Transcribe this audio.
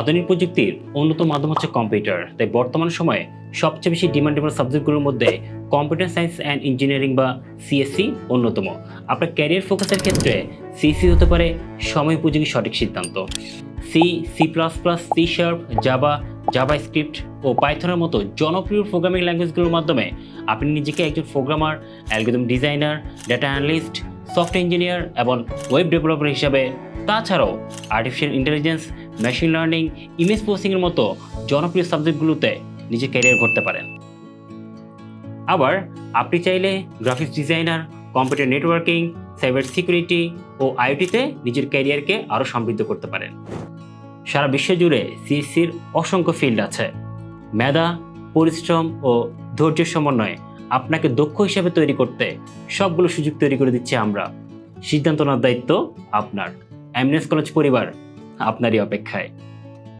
আধুনিক প্রযুক্তির অন্যতম মাধ্যম হচ্ছে কম্পিউটার। তাই বর্তমান সময়ে সবচেয়ে বেশি ডিমান্ডেবল সাবজেক্টগুলোর মধ্যে কম্পিউটার সায়েন্স অ্যান্ড ইঞ্জিনিয়ারিং বা সিএসসি অন্যতম। আপনার ক্যারিয়ার ফোকাসের ক্ষেত্রে সিএসসি হতে পারে সময় উপযোগী সঠিক সিদ্ধান্ত। C C plus plus C sharp Java JavaScript ও পাইথনের মতো জনপ্রিয় প্রোগ্রামিং ল্যাঙ্গুয়েজগুলোর মাধ্যমে আপনি নিজেকে একজন programmer algorithm designer data analyst software engineer এবং ওয়েব ডেভেলপার হিসাবে, তাছাড়াও artificial intelligence machine learning image প্রসেসিংয়ের মতো জনপ্রিয় সাবজেক্টগুলোতে নিজের ক্যারিয়ার করতে পারেন। আবার আপনি চাইলে graphics designer computer networking cyber security ও আইওটিতে নিজের ক্যারিয়ারকে আরও সমৃদ্ধ করতে পারেন। সারা বিশ্ব জুড়ে সিএসসির অসংখ্য ফিল্ড আছে। মেধা, পরিশ্রম ও ধৈর্যের সমন্বয়ে আপনাকে দক্ষ হিসেবে তৈরি করতে সবগুলো সুযোগ তৈরি করে দিচ্ছি আমরা। সিদ্ধান্ত নেওয়ার দায়িত্ব আপনার। এমনেস কলেজ পরিবার আপনারই অপেক্ষায়।